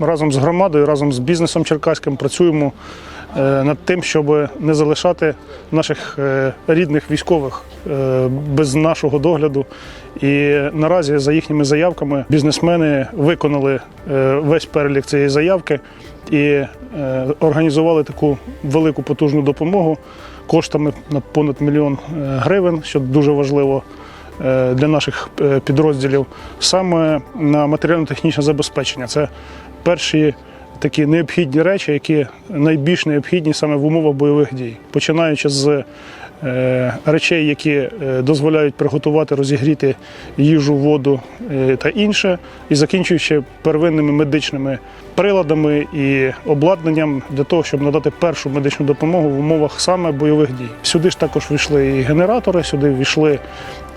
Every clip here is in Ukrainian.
разом з громадою, разом з бізнесом черкаським працюємо е, над тим, щоб не залишати наших е, рідних військових е, без нашого догляду. І наразі за їхніми заявками бізнесмени виконали весь перелік цієї заявки і організували таку велику потужну допомогу коштами на понад мільйон гривень, що дуже важливо для наших е, підрозділів, саме на матеріально-технічне забезпечення. Це перші такі необхідні речі, які найбільш необхідні саме в умовах бойових дій, починаючи з е, речей, які е, дозволяють приготувати, розігріти їжу, воду е, та інше, і закінчуючи первинними медичними приладами і обладнанням для того, щоб надати першу медичну допомогу в умовах саме бойових дій. Сюди ж також війшли і генератори, сюди війшли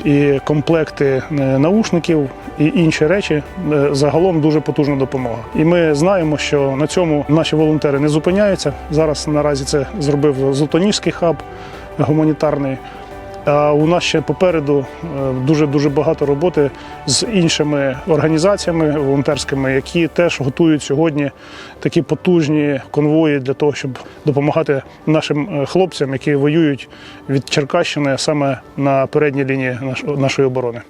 і комплекти е, наушників, і інші речі. Е, Загалом дуже потужна допомога. І ми знаємо, що на цьому наші волонтери не зупиняються. Зараз наразі це зробив Золотоніжський хаб гуманітарний. А у нас ще попереду дуже дуже багато роботи з іншими організаціями волонтерськими, які теж готують сьогодні такі потужні конвої для того, щоб допомагати нашим е, хлопцям, які воюють від Черкащини саме на передній лінії наш- нашої оборони.